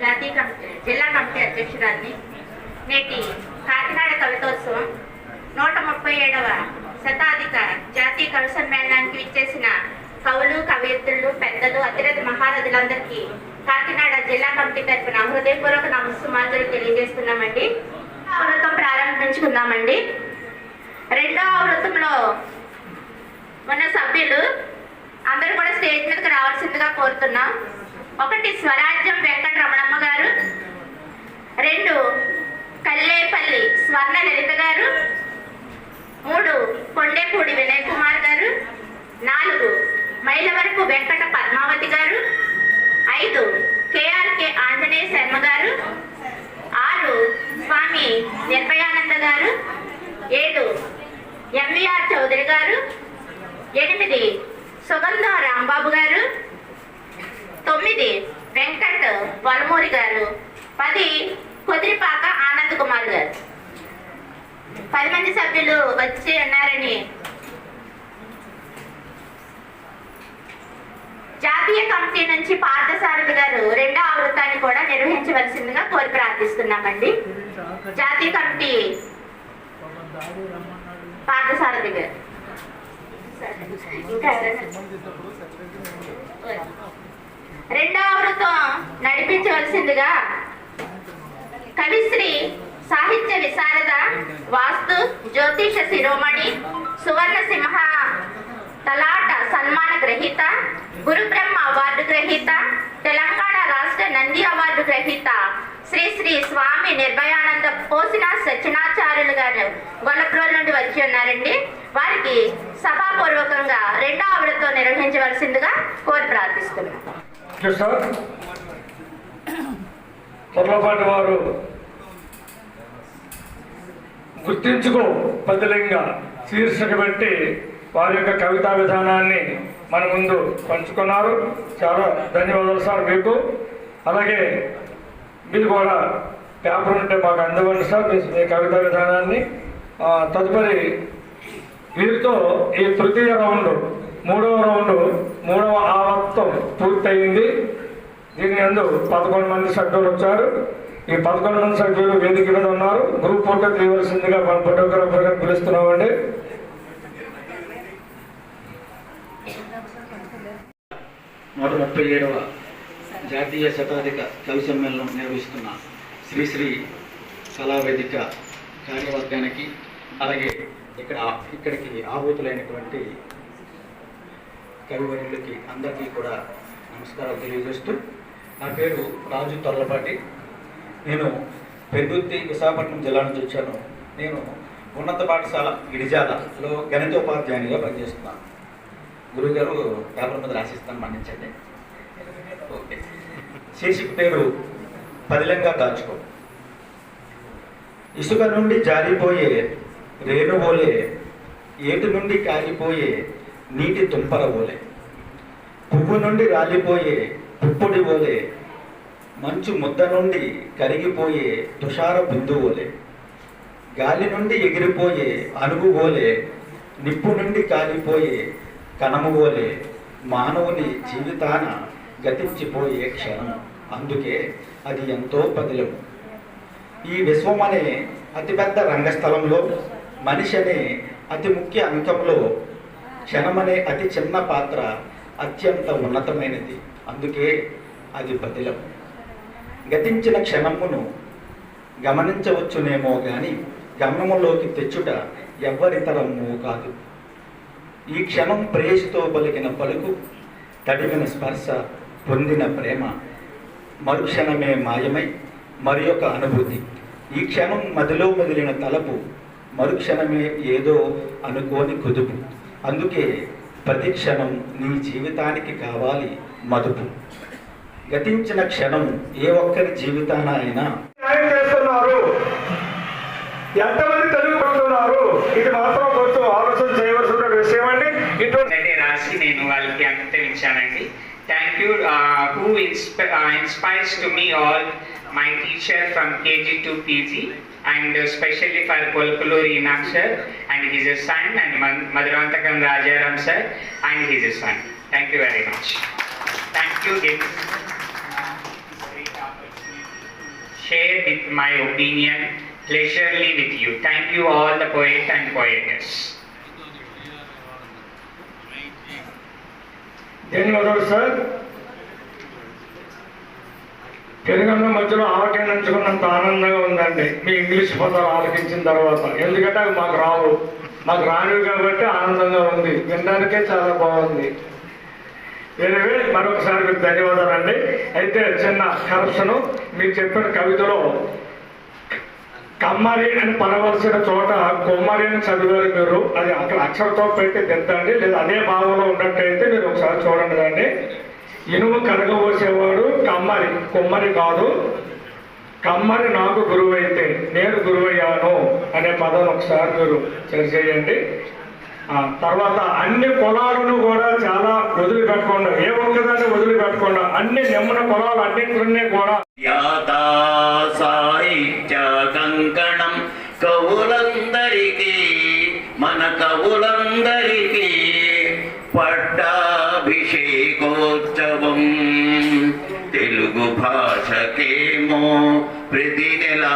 జాతీయ కమిటీ జిల్లా కమిటీ అధ్యక్షురాలిని నేటి కాకినాడ కవితోత్సవం నూట ముప్పై ఏడవ శతాధిక జాతీయ కవి సమ్మేళనానికి ఇచ్చేసిన కవులు కవయిత్రులు పెద్దలు అతిరథ మహారథులందరికీ కాకినాడ జిల్లా కమిటీ తరఫున హృదయపూర్వక నమస్సుమాంజలు తెలియజేస్తున్నామండి. వృత్తం ప్రారంభించుకుందామండి. రెండవ వృత్తంలో ఉన్న సభ్యులు అందరూ కూడా స్టేజ్ మీదకి రావాల్సిందిగా కోరుతున్నాం. ఒకటి స్వరాజ్యం వెంకట రమణమ్మ గారు రెండు కల్లేపల్లి స్వర్ణ లలిత గారు మూడు కొండేపూడి వినయ్ కుమార్ గారు నాలుగు మైలవరపు వెంకట పద్మావతి గారు ఐదు కేఆర్కే ఆంజనేయ శర్మ గారు ఆరు స్వామి నిర్భయానంద గారు ఏడు ఎంవిఆర్ చౌదరి గారు ఎనిమిది సుగంధ రాంబాబు గారు తొమ్మిది. వెంకట్ వలమూరి గారు. పది. కుదిరిపాక ఆనంద్ కుమార్ గారు. పది మంది సభ్యులు వచ్చి ఉన్నారని. జాతీయ కమిటీ నుంచి పార్థసారథి గారు రెండో ఆవృతాన్ని కూడా నిర్వహించవలసిందిగా కోరి ప్రార్థిస్తున్నామండి. జాతీయ కమిటీ పార్థసారథి గారు. ఇంకా రెండవ రెండో నడిపించవలసిందిగా కవిశ్రీ సాహిత్య విశారద వాస్తు జ్యోతిష శిరోమణి సువర్ణ సింహ తలాట సన్మాన గ్రహీత గురుబ్రహ్మ అవార్డు గ్రహీత తెలంగాణ రాష్ట్ర నంది అవార్డు గ్రహీత శ్రీ శ్రీ స్వామి నిర్భయానంద పోసిన సత్యనాచార్యులు గారు గొల్లప్రోల్ నుండి వచ్చి ఉన్నారండి. వారికి సభాపూర్వకంగా రెండో ఆవిడతో నిర్వహించవలసిందిగా కోరి ప్రార్థిస్తున్నాం. సార్ పొర్లపాటి వారు గుర్తించుకో పదిలింగ శీర్షిక పెట్టి వారి యొక్క కవితా విధానాన్ని మన ముందు పంచుకున్నారు. చాలా ధన్యవాదాలు సార్ మీకు. అలాగే మీరు కూడా పేపర్ ఉంటే మాకు అందవండి సార్ మీ కవితా విధానాన్ని. తదుపరి వీరితో ఈ తృతీయ రౌండ్ మూడవ మూడవ ఆవర్తం పూర్తయింది. దీని అందు పదకొండు మంది సభ్యులు వచ్చారు. ఈ పదకొండు మంది సభ్యులు వేదిక మీద ఉన్నారు. గ్రూప్ ఫోటో తీయవలసిందిగా మన ఫోటోగ్రాఫర్గా పిలుస్తున్నామండి. నూట ముప్పై ఏడవ జాతీయ శతాధిక కవి సమ్మేళనం నిర్వహిస్తున్న శ్రీశ్రీ కళావేదిక కార్యవర్గానికి అలాగే ఇక్కడ ఇక్కడికి ఆహూతులైనటువంటి కవివర్యులకి అందరికీ కూడా నమస్కారాలు తెలియజేస్తూ నా పేరు రాజు తొర్లపాటి. నేను పెద్దుర్తి విశాఖపట్నం జిల్లా నుంచి వచ్చాను. నేను ఉన్నత పాఠశాల గిరిజాలలో గణితోపాధ్యాయునిగా పనిచేస్తున్నాను. గురుగారు పేపర్ మీద రాసిస్తాను మన్నించండి. ఓకే. శీర్షిక పేరు పదిలంగా దాచుకో. ఇసుక నుండి జారిపోయే రేణువోలే ఏటు నుండి కారిపోయే నీటి తుంపర ఓలే పువ్వు నుండి రాలిపోయే పుప్పొడి ఓలే మంచు ముద్ద నుండి కరిగిపోయే తుషార బిందువులే గాలి నుండి ఎగిరిపోయే అణుగు నిప్పు నుండి కాలిపోయే కణము మానవుని జీవితాన గతించిపోయే క్షణం. అందుకే అది ఎంతో పదిలము ఈ విశ్వం అనే అతిపెద్ద రంగస్థలంలో మనిషి అనే అతి ముఖ్య అంకంలో క్షణమనే అతి చిన్న పాత్ర అత్యంత ఉన్నతమైనది. అందుకే అది బదిలం గతించిన క్షణమును గమనించవచ్చునేమో గాని గమనములోకి తెచ్చుట ఎవ్వరితరము కాదు. ఈ క్షణం ప్రేయసితో పలికిన పలుకు తడిమిన స్పర్శ పొందిన ప్రేమ మరుక్షణమే మాయమై మరి యొక్క అనుభూతి. ఈ క్షణం మదిలో మెదిలిన తలపు మరుక్షణమే ఏదో అనుకోని కుదుపు. అందుకే ప్రతి క్షణం నీ జీవితానికి కావాలి మదుపు. గతించిన క్షణం ఏ ఒక్కరి జీవితాన అయినా. చేస్తున్నారు. ఎంతమంది తెలుగు పడుతున్నారు ఇది మాత్రం కొంచెం ఆలోచన చేయవలసిన విషయం అండి. ఇటువంటి రాసి నేను వాళ్ళకి అంకితమించానండి thank you who inspi inspires to me all my teacher from KG to PG and especially for Polkuluri Imam sir and his son and Madhurantakam Rajaram sir and his son. Thank you very much. Thank you. Give share with my opinion pleasurely with you. Thank you all the poets and poetess. Then, Lord, sir, తెలుగులో మధ్యలో ఆలకించుకున్నంత ఆనందంగా ఉందండి. మీ English పదాలు ఆలకించిన తర్వాత. ఎందుకంటే అవి మాకు రావు. మాకు రానివి కాబట్టి ఆనందంగా ఉంది. వినడానికే చాలా బాగుంది. ఎనివే మరొకసారి మీకు ధన్యవాదాలండి. అయితే చిన్న కరప్షను మీరు చెప్పిన కవితలో కమ్మరి అని పడవలసిన చోట కొమ్మరి అని చదివారు మీరు. అది అక్కడ అక్షరతో పెట్టి తింటండి లేదా అదే భావంలో ఉన్నట్టయితే మీరు ఒకసారి చూడండి దాన్ని. ఇనుము కరగబోసేవాడు కమ్మరి కుమ్మరి కాదు. కమ్మరి నాకు గురువైతే నేను గురువయ్యాను అనే పదం ఒకసారి మీరు సరిచేయండి చేయండి. తర్వాత అన్ని పొలాలను కూడా చాలా వదిలిపెట్టకుండా ఏ ఒక్కదాన్ని వదిలిపెట్టకుండా అన్ని నిమ్మన పొలాలు అన్నింటినీ కూడా సాహిత్య కంకణం కవులందరికీ మన కవులందరికీ తెలుగు భాషకేమో ప్రతి నెల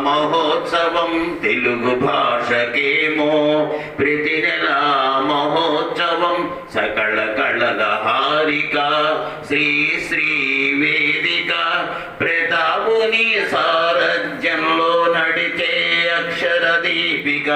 మహోత్సవం. తెలుగు భాషకేమో ప్రతి నెల మహోత్సవం. సకల కళల హారిక శ్రీ శ్రీ వేదిక. ప్రతాపుని సారథ్యంలో నడిచే అక్షర దీపిక.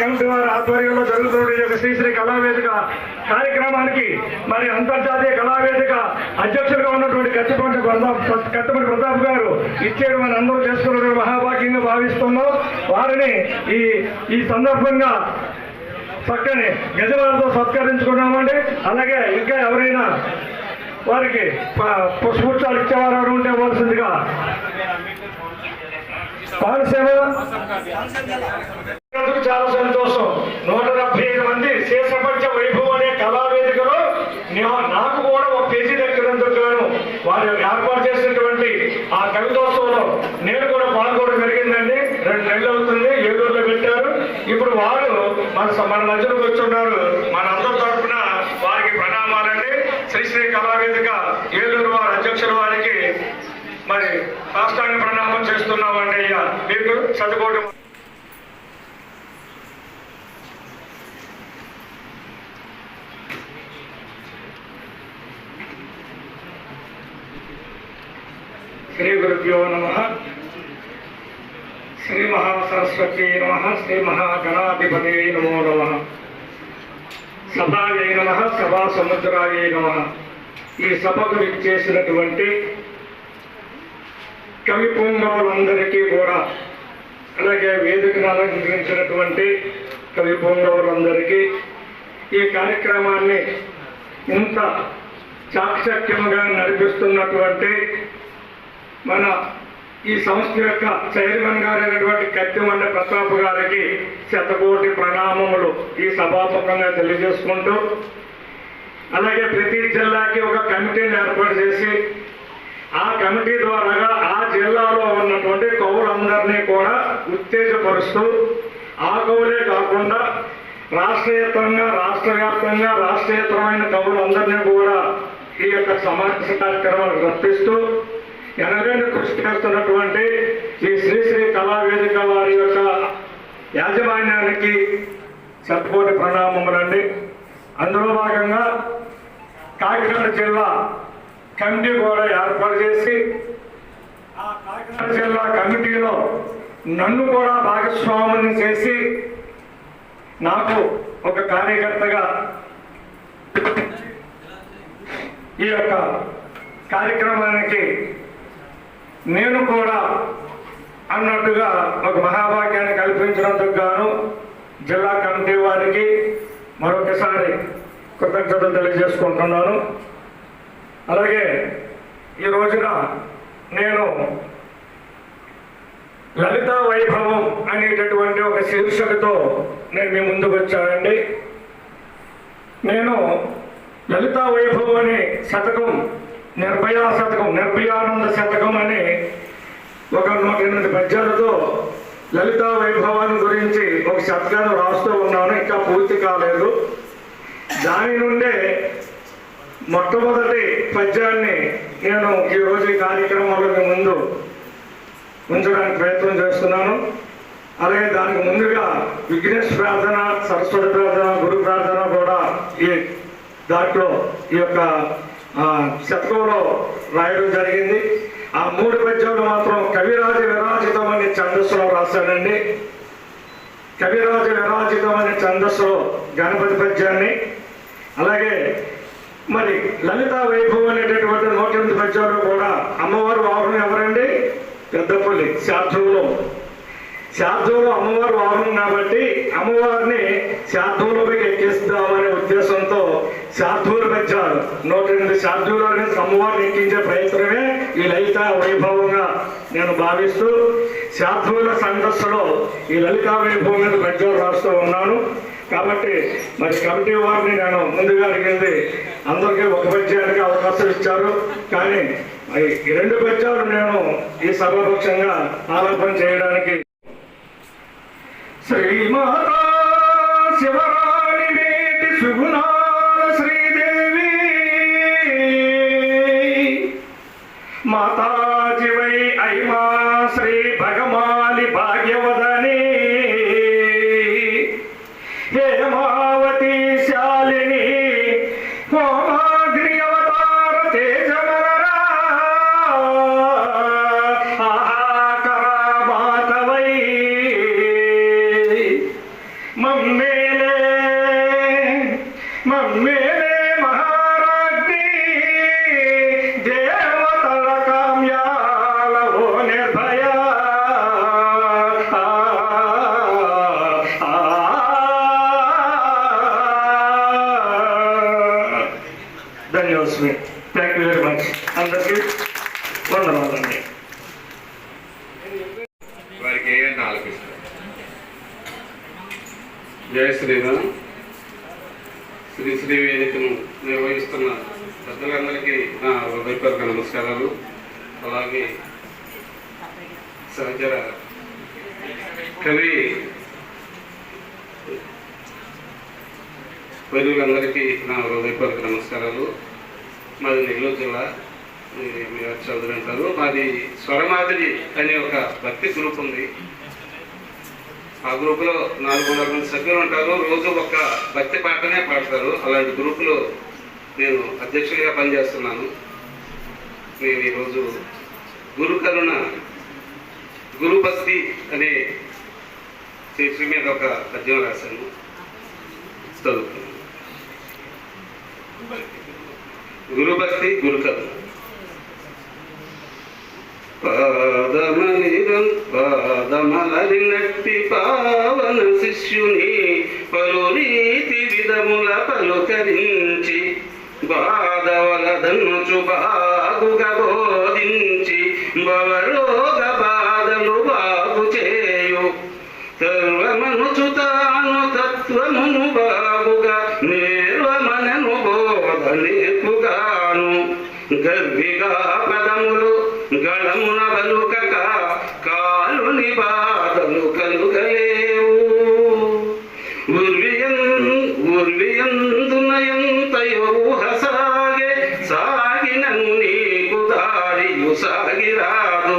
కమిటీ వారి ఆధ్వర్యంలో జరుగుతున్న యొక్క శ్రీశ్రీ కళావేదిక కార్యక్రమానికి మరి అంతర్జాతీయ కళావేదిక అధ్యక్షులుగా ఉన్నటువంటి కత్తిపంటి ప్రతాప్ కత్తిపంటి ప్రతాప్ గారు ఇచ్చేయడం మన అందరూ చేసుకున్న మహాభాగ్యంగా భావిస్తున్నాం. వారిని ఈ ఈ సందర్భంగా చక్కని గజవాలతో సత్కరించుకున్నామండి. అలాగే ఇంకా ఎవరైనా వారికి ప- ఇచ్చేవారు ఎవరు ఉంటే ఇవ్వాల్సిందిగా. పాలసేవ చాలా సంతోషం. నూట డెబ్బై ఐదు మంది శేషపంచ వైభవం అనే కళావేదికలో నాకు కూడా ఒక పేజీ దక్కినందుకు గాను వారు ఏర్పాటు చేసినటువంటి ఆ కవితోత్సవంలో నేను కూడా పాల్గొనడం జరిగిందండి. రెండు నెలలు అవుతుంది ఏలూరులో పెట్టారు. ఇప్పుడు వారు మన మన మధ్యలోకి వచ్చున్నారు. మన అందరి తరఫున వారికి ప్రణామాలండి. శ్రీ శ్రీ కళావేదిక ఏలూరు వారి అధ్యక్షుల వారికి మరి రాష్ట్రానికి ప్రణామం చేస్తున్నామండి అయ్యా. మీకు చదువుకోవడం శ్రీ గురుభ్యో నమ. శ్రీ మహాసరస్వతి నమ. శ్రీ మహాగణాధిపతి నమో నమ. సభాయై నమ. సభా సముద్రాయ నమ. ఈ సభకు విచ్చేసినటువంటి కవి పుంగవులందరికీ కూడా అలాగే వేదికను అలంకరించినటువంటి కవి పుంగవులందరికీ ఈ కార్యక్రమాన్ని ఇంత చాకచక్యముగా నడిపిస్తున్నటువంటి మన ఈ సంస్థ యొక్క చైర్మన్ గారైనటువంటి కత్తిమండ ప్రతాప్ గారికి శతకోటి ప్రణామములు ఈ సభాముఖంగా తెలియజేసుకుంటూ అలాగే ప్రతి జిల్లాకి ఒక కమిటీని ఏర్పాటు చేసి ఆ కమిటీ ద్వారా ఆ జిల్లాలో ఉన్నటువంటి కవులందరినీ కూడా ఉత్తేజపరుస్తూ ఆ కవులే కాకుండా రాష్ట్రయుతంగా రాష్ట్ర వ్యాప్తంగా రాష్ట్రయుతమైన కవులందరినీ కూడా ఈ యొక్క సమావేశ కార్యక్రమాలు రప్పిస్తూ ఎనలేని కృషి చేస్తున్నటువంటి ఈ శ్రీశ్రీ కళావేదిక వారి యొక్క యాజమాన్యానికి శతకోటి ప్రణామములండి అందులో భాగంగా కాకినాడ జిల్లా కమిటీ కూడా ఏర్పాటు చేసి ఆ కాకినాడ జిల్లా కమిటీలో నన్ను కూడా భాగస్వామిని చేసి నాకు ఒక కార్యకర్తగా ఈ యొక్క కార్యక్రమానికి నేను కూడా అన్నట్టుగా ఒక మహాభాగ్యాన్ని కల్పించినందుకు గాను జిల్లా కమిటీ వారికి మరొకసారి కృతజ్ఞతలు తెలియజేసుకుంటున్నాను. అలాగే ఈ రోజున నేను లలిత వైభవం అనేటటువంటి ఒక శీర్షికతో నేను మీ ముందుకు వచ్చానండి. నేను లలితా వైభవం అనే శతకం నిర్భయ శతకం నిర్భయానంద శతకం అని ఒక నూట ఎనిమిది పద్యాలతో లలితా వైభవాన్ని గురించి ఒక శతకాన్ని రాస్తూ ఉన్నాను ఇంకా పూర్తి కాలేదు. దాని నుండే మొట్టమొదటి పద్యాన్ని నేను ఈరోజు ఈ కార్యక్రమాలకు ముందు ఉంచడానికి ప్రయత్నం చేస్తున్నాను. అలాగే దానికి ముందుగా విఘ్నేష్ ప్రార్థన సరస్వతి ప్రార్థన గురు ప్రార్థన కూడా ఈ దాంట్లో ఈ యొక్క శతకంలో రాయడం జరిగింది. ఆ మూడు పద్యాలు మాత్రం కవిరాజ విరాజితం అనే ఛందస్సులో రాశానండి కవిరాజ విరాజితం అనే ఛందస్సులో గణపతి పద్యాన్ని. అలాగే మరి లలిత వైభవం అనేటటువంటి నూట ఎనిమిది పద్యాలు కూడా అమ్మవారు వాహనం ఎవరండి? పెద్దపల్లి శార్థంలో శార్థంలో అమ్మవారు వాహనం కాబట్టి అమ్మవారిని శార్థంలోకి ఎక్కిస్తామనే ఉద్దేశంతో శార్థూల పద్యాలు నూట ఎనిమిది శార్థుల సమూహాన్ని ఎక్కించే ప్రయత్నమే ఈ లలిత వైభవంగా నేను భావిస్తూ శార్థుల సందస్సులో ఈ లలితా వైభవం మీద పద్యాలు రాస్తూ ఉన్నాను. కాబట్టి మరి కమిటీ వారిని నేను ముందుగా అడిగింది అందరికీ ఒక పద్యానికి అవకాశం ఇచ్చారు. కానీ మరి ఈ రెండు పద్యాలు నేను ఈ సభాపక్షంగా ఆరోపణ చేయడానికి శ్రీమాత శివరా మాతాజివై ఐమా శ్రీ భగమాలి భాగ్యవదనే వెరీ మచ్ అందరికీ వందనాలండి. వారికి ఏదైనా ఆలపిస్తారు జయ శ్రీరామ్. శ్రీ శ్రీ వేదికను నిర్వహిస్తున్న పెద్దలందరికీ నా హృదయపూర్వక నమస్కారాలు. అలాగే సహచర కవి వైద్యులందరికీ నా హృదయపూర్వక నమస్కారాలు. మాది నెల్లూరు జిల్లా. ఇది మీరు చదువు అంటారు. మాది స్వరమాదిరి అనే ఒక భక్తి గ్రూప్ ఉంది. ఆ గ్రూపులో నాలుగు వందల మంది సభ్యులు ఉంటారు. రోజు ఒక భక్తి పాటనే పాడతారు. అలాంటి గ్రూపులో నేను అధ్యక్షుడిగా పనిచేస్తున్నాను. నేను ఈరోజు గురు కరుణ గురు భక్తి అనే శీర్షిక మీద ఒక పద్యం రాశాను. చదువుతున్నాను గురు భక్తి గురు కరుణ పాదమనిరం పాదమలరినట్టి పావన శిష్యుని పలు రీతి విధముల పలుకరించి బాధవలదన్నుచు బాగుగా బోధించి బవరోగ బాధలు బాగు చేయు. పలుకుగాను నేర్పుగాను గర్విగా పదములు గళమున బలుకక కాలుని బాధలు కలుగలేవు. ఉర్వియన్ ఉర్వియందునయంతయో సాగే సాగినను నీకు దారియు సాగిరాదు.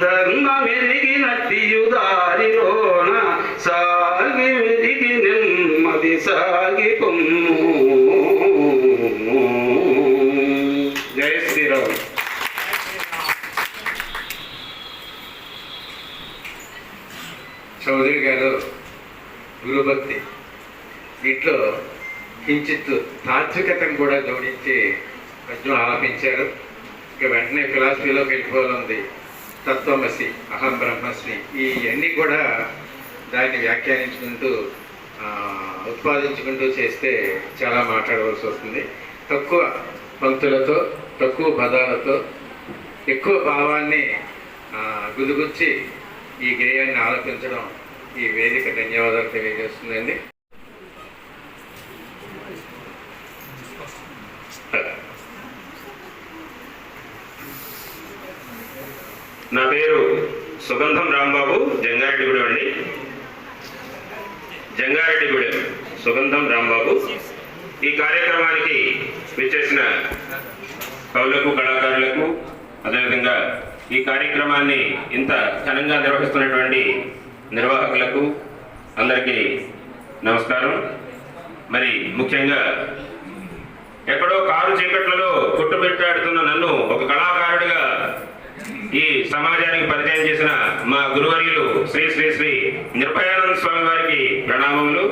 ధర్మ మెరిగినట్టియు దారిలోన సాగి మెరిగి నెమ్మది సాగి శ్రీరామ్ చౌదరి గారు గురుభక్తి. దీంట్లో కించిత్ తాత్వికతను కూడా జోడించి పద్యం ఆలపించారు. ఇక వెంటనే ఫిలాసఫీలోకి వెళ్ళిపోవాలంది తత్వమసి అహం బ్రహ్మస్మి ఇవన్నీ కూడా దాన్ని వ్యాఖ్యానించుకుంటూ ఉత్పాదించుకుంటూ చేస్తే చాలా మాట్లాడవలసి వస్తుంది. తక్కువ పంక్తులతో తక్కువ పదాలతో ఎక్కువ భావాన్ని గుదిగుచ్చి ఈ గేయాన్ని ఆలపించడం ఈ వేదిక ధన్యవాదాలు తెలియజేస్తుందండి. నా పేరు సుగంధం రాంబాబు జంగారెడ్డిగూడెం అండి. జంగారెడ్డిగూడెం సుగంధం రాంబాబు. ఈ కార్యక్రమానికి విచ్చేసిన కవులకు కళాకారులకు అదేవిధంగా ఈ కార్యక్రమాన్ని ఇంత ఘనంగా నిర్వహిస్తున్నటువంటి నిర్వాహకులకు అందరికీ నమస్కారం. మరి ముఖ్యంగా ఎక్కడో కారు చీకట్లలో కొట్టుమిట్టాడుతున్న నన్ను ఒక కళాకారుడిగా ఈ సమాజానికి పరిచయం చేసిన మా గురువర్యులు శ్రీ శ్రీ శ్రీ నిర్భయానంద స్వామి వారికి ప్రణామములు.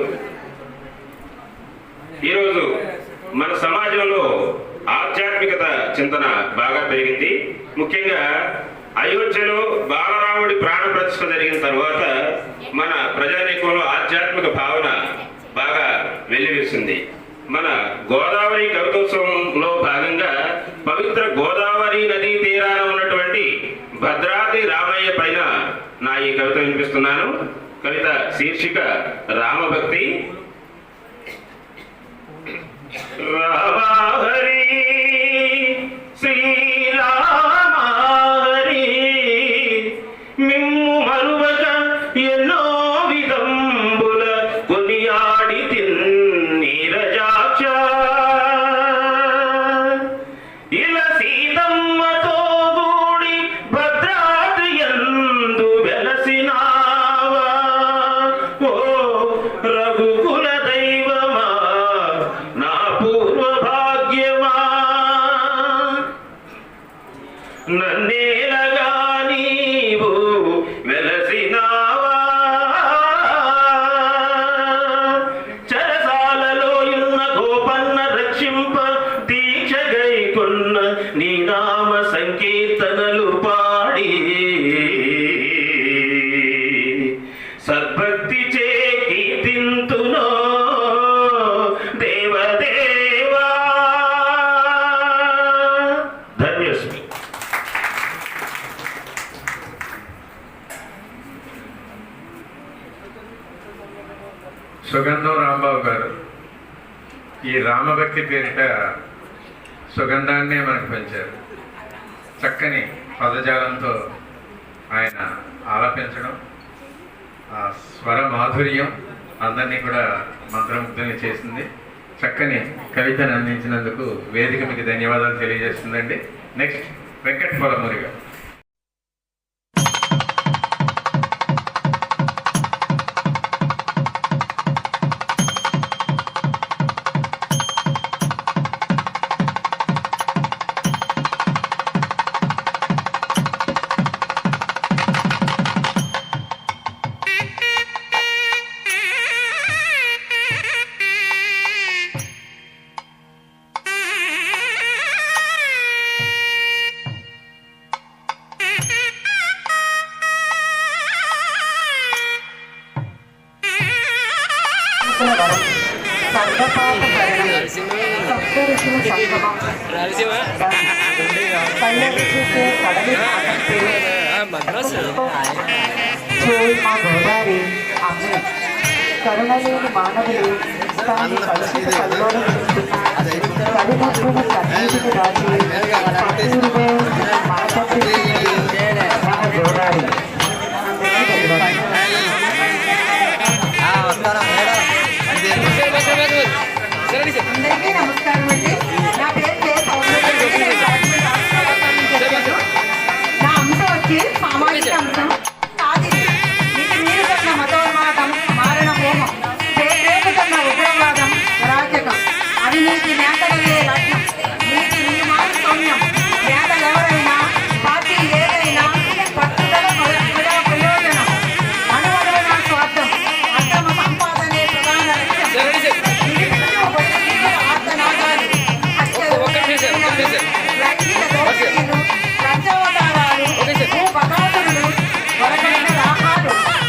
ఈరోజు మన సమాజంలో ఆధ్యాత్మికత చింతన బాగా పెరిగింది. ముఖ్యంగా అయోధ్యలో బాలరాముడి ప్రాణ ప్రతిష్ఠ జరిగిన తర్వాత మన ప్రజానీకంలో ఆధ్యాత్మిక భావన బాగా వెల్లివేసింది మన గోదావరి కవితోత్సవంలో భాగంగా పవిత్ర గోదావరి నదీ తీరాన ఉన్నటువంటి భద్రాద్రి రామయ్య పైన నా ఈ కవిత వినిపిస్తున్నాను. కవిత శీర్షిక రామభక్తి. हरी రామభక్తి పేరిట సుగంధాన్నే మనకు పెంచారు. చక్కని పదజాలంతో ఆయన ఆలపించడం ఆ స్వర మాధుర్యం అందరినీ కూడా మంత్రముగ్ధుల్ని చేసింది. చక్కని కవితను అందించినందుకు వేదిక మీకు ధన్యవాదాలు తెలియజేస్తుందండి. నెక్స్ట్ వెంకట్ పొలమూరి గారు రాయలసీమ మద్రాసు కరుణలేని మానవులు తాను కలుషిత కల్లోలు కరుణత్తును కన్నీటికి దాచి పట్టూరుగా మాతృ మన గోదావరి అందరికీ నమస్కారం